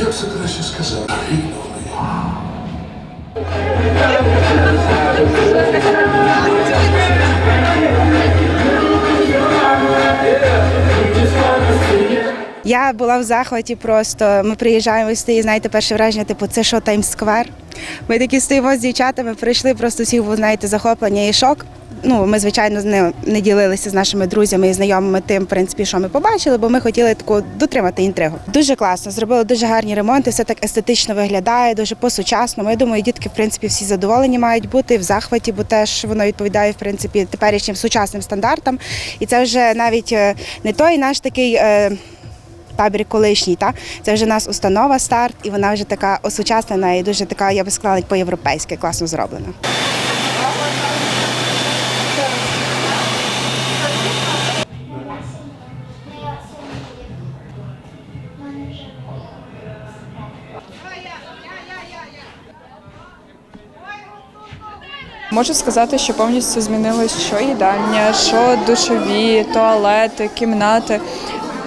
Як це краще сказав. Я була в захваті, просто ми приїжджаємо стоїть знаєте, перше враження, типу, це що Таймс-сквер. Ми такі стоїмо з дівчатами, прийшли, просто всіх був знаєте, захоплення і шок. Ну, ми, звичайно, не, не ділилися з нашими друзями і знайомими тим, в принципі, що ми побачили, бо ми хотіли таку дотримати інтригу. Дуже класно, зробили дуже гарні ремонти, все так естетично виглядає, дуже по-сучасному. Я думаю, дітки, в принципі, всі задоволені мають бути в захваті, бо теж воно відповідає, в принципі, теперішнім сучасним стандартам. І це вже навіть е, не той наш такий. е, табір колишній, та це вже у нас установа старт, і вона вже така осучаснена і дуже така, я би сказала, по-європейськи класно зроблена. Можу сказати, що повністю змінилось що їдальня, що душові, туалети, кімнати.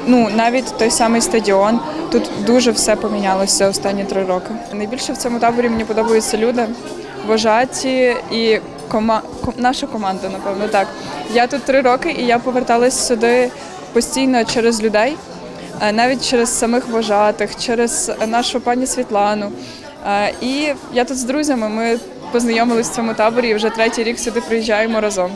Ну навіть той самий стадіон. Тут дуже все помінялося останні три роки. Найбільше в цьому таборі мені подобаються люди, вожаті і кома... наша команда, напевно, так. Я тут три роки і я поверталась сюди постійно через людей, е, навіть через самих вожатих, через нашу пані Світлану. Е, І я тут з друзями. Ми познайомились в цьому таборі і вже третій рік сюди приїжджаємо разом.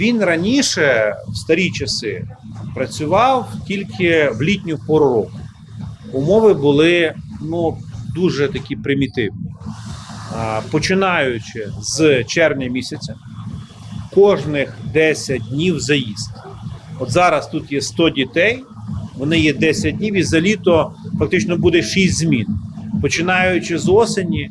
Він раніше, в старі часи, працював тільки в літню пору року. Умови були ну, дуже такі примітивні. Починаючи з червня місяця, кожних 10 днів заїзд. От зараз тут є 100 дітей, вони є 10 днів, і за літо фактично буде 6 змін. Починаючи з осені,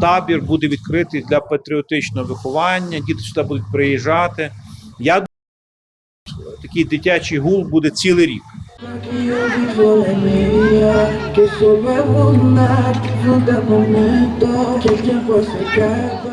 табір буде відкритий для патріотичного виховання, діти сюди будуть приїжджати. Я думаю, такий дитячий гул буде цілий рік. Que sono abbondato, sono da momento. Que alguém forse cade